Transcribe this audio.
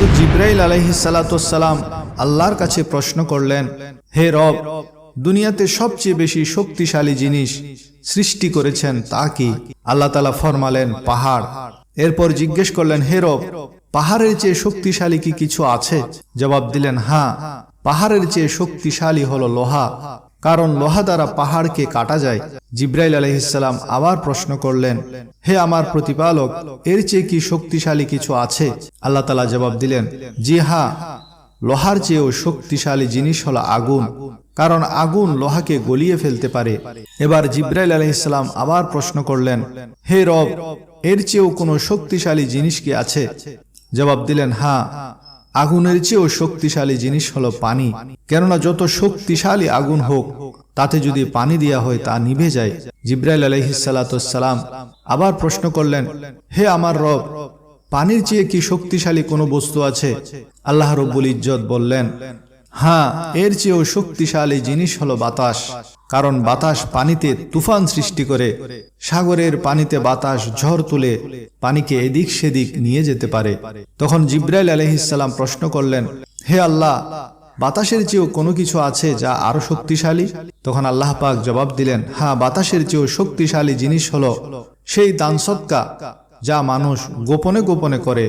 হজরত জিব্রাইল আলহি সালাতাম আল্লাহর কাছে প্রশ্ন করলেন, হে রব, দুনিয়াতে সবচেয়ে বেশি শক্তিশালী জিনিস সৃষ্টি করেছেন তা কি? আল্লাহ তালা ফরমালেন, পাহাড়। এরপর জিজ্ঞেস করলেন, হে রব, পাহাড়ের চেয়ে শক্তিশালী কি কিছু আছে? জবাব দিলেন হ্যাঁ পাহাড়ের চেয়ে শক্তিশালী হলো লোহা। কারণ লোহা দ্বারা পাহাড়কে কাটা যায়। জিব্রাইল আলহিসাল্লাম আবার প্রশ্ন করলেন, হে আমার প্রতিপালক, এর চেয়ে কি শক্তিশালী কিছু আছে? আল্লাহ তালা জবাব দিলেন, জি হা লোহার চেয়েও শক্তিশালী জিনিস হলো আগুন, কারণ আগুন লোহাকে গলিয়ে ফেলতে পারে। এবার জিব্রাইল আলহিসাল্লাম আবার প্রশ্ন করলেন, হে রব, এর চেয়েও কোনো শক্তিশালী জিনিস কি আছে? জবাব দিলেন হ্যাঁ আগুনের চেয়েও শক্তিশালী জিনিস হলো পানি, কেননা যত শক্তিশালী আগুন হোক তাতে যদি পানি দেওয়া হয় তা নিভে যায়। জিব্রাইল আলহিসাল্লাম আবার প্রশ্ন করলেন, হে আমার রব, পানির চেয়ে কি শক্তিশালী কোনো বস্তু আছে? আল্লাহ রব্বুল ইজ্জত বললেন হ্যাঁ এর চেয়েও শক্তিশালী জিনিস হলো বাতাস। কারণ বাতাস পানিতে তুফান সৃষ্টি করে, সাগরের পানিতে বাতাস ঝড় তুলে পানিকে এদিক সেদিক নিয়ে যেতে পারে। তখন জিব্রাইল আলহিসাল্লাম প্রশ্ন করলেন, হে আল্লাহ বাতাসের চেয়েও কোনো কিছু আছে যা আরও শক্তিশালী? তখন আল্লাহ পাক জবাব দিলেন হ্যাঁ বাতাসের চেয়েও শক্তিশালী জিনিস হলো সেই দান সৎকা যা মানুষ গোপনে গোপনে করে।